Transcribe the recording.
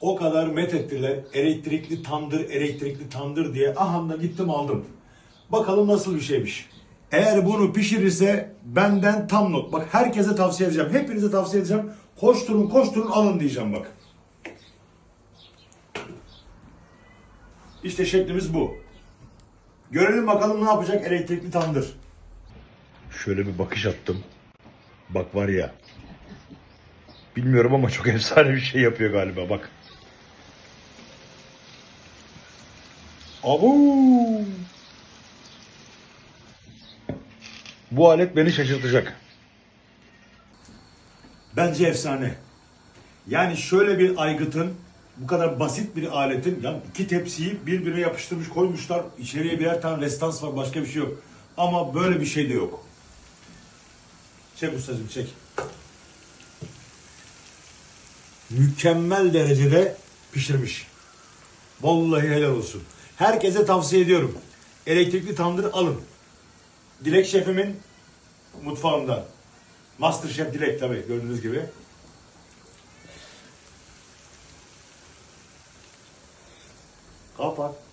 O kadar met ettiler. Elektrikli tandır, elektrikli tandır diye. Aha da gittim aldım. Bakalım nasıl bir şeymiş. Eğer bunu pişirirse benden tam not. Bak herkese tavsiye edeceğim. Hepinize tavsiye edeceğim. Koşturun koşturun alın diyeceğim bak. İşte şeklimiz bu. Görelim bakalım ne yapacak elektrikli tandır. Şöyle bir bakış attım. Bak var ya. Bilmiyorum ama çok efsane bir şey yapıyor galiba bak. Abu. Bu alet beni şaşırtacak. Bence efsane. Yani şöyle bir aygıtın bu kadar basit bir aletin yani iki tepsiyi birbirine yapıştırmış koymuşlar. İçeriye birer tane restans var başka bir şey yok. Ama böyle bir şey de yok. Çek ustacığım çek. Mükemmel derecede pişirmiş. Vallahi helal olsun. Herkese tavsiye ediyorum. Elektrikli tandır alın. Dilek şefimin mutfağında. Master Chef Dilek tabii gördüğünüz gibi. Kapat.